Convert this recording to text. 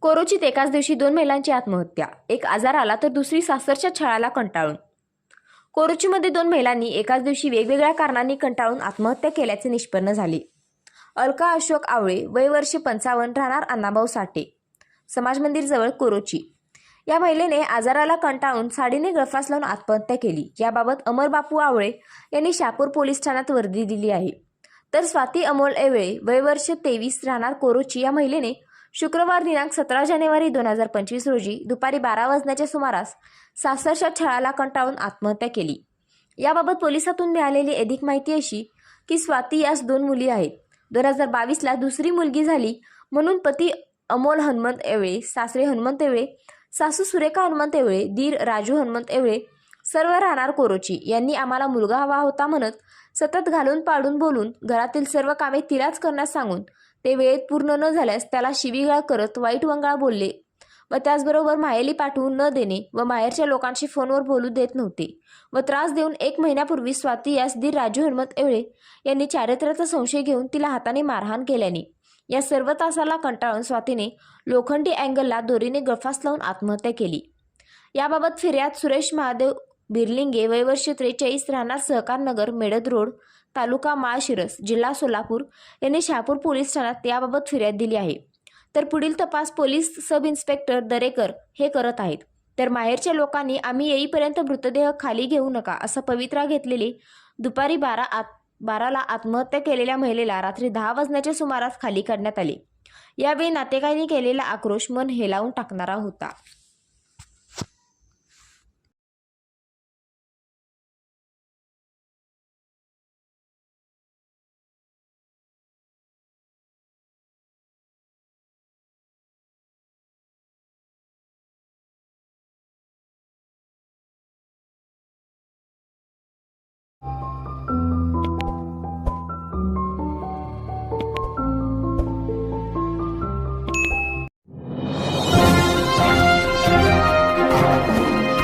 कोरोचीत एकाच दिवशी दोन महिलांची आत्महत्या. एक आजार आला तर दुसरी सासरच्या छळाला कंटाळून. कोरोचीमध्ये दोन महिलांनी एकाच दिवशी वेगवेगळ्या कारणांनी कंटाळून आत्महत्या केल्याचे निष्पन्न झाले. अलका अशोक आवळे वय वर्षे पंचावन्न राहणार अण्णाभाऊ साठे. समाज मंदिरजवळ कोरोची. या महिलेने आजाराला कंटाळून साडीने गळफास लावून आत्महत्या केली. याबाबत अमर बापू आवळे यांनी शापूर पोलीस ठाण्यात वर्दी दिली आहे. तर स्वाती अमोल एवळे वय वर्ष तेवीस राहणार कोरोची या महिलेने शुक्रवार दिनांक सतरा जानेवारी दोन हजार पंचवीस रोजी दुपारी बारा वाजण्याच्या सुमारास सासरच्या छळाला कंटाळून आत्महत्या केली. याबाबत पोलिसातून मिळालेली अधिक माहिती अशी की स्वाती यास दोन मुली आहेत. दोन हजार बावीसला दुसरी मुलगी झाली म्हणून पती अमोल हनुमंत एवळे सासरे हनुमंत एवळे सासू सुरेखा हनुमंत एवळे दीर राजू हनुमंत एवळे सर्व राहणार कोरोची. यांनी आम्हाला मुलगा हवा होता म्हणत सतत घालून पाडून बोलून घरातील सर्व कामे तिलाच करण्यास सांगून ते वेळेत पूर्ण न झाल्यास त्याला शिवीगाळ करत वाईट वंगाळ बोलले व त्याचबरोबर माहेली पाठवून न देणे व माहेरच्या लोकांशी फोनवर बोलू देत नव्हते व त्रास देऊन एक महिन्यापूर्वी स्वाती यास दीर राजू हनुमत एवळे यांनी चारित्र्याचा संशय घेऊन तिला हाताने मारहाण केल्याने. या सर्व तासाला कंटाळून स्वातीने लोखंडी अँगलला दोरीने गळफास लावून आत्महत्या केली. याबाबत फिर्याद सुरेश महादेव बिर्लिंगे वयवर्ष त्रेचाळीस राहणार सहकारनगर मेडद रोड तालुका माळशिरस जिल्हा सोलापूर यांनी शहापूर पोलीस ठाण्यात याबाबत फिर्याद दिली आहे. तर पुढील तपास पोलीस सब इन्स्पेक्टर दरेकर हे करत आहेत. तर माहेरच्या लोकांनी आम्ही येईपर्यंत मृतदेह खाली घेऊ नका असा पवित्रा घेतलेली दुपारी बारा आत बाराला आत्महत्या केलेल्या महिलेला रात्री दहा वाजण्याच्या सुमारास खाली काढण्यात आले. यावेळी नातेकांनी केलेला आक्रोश मन हेलावून टाकणारा होता.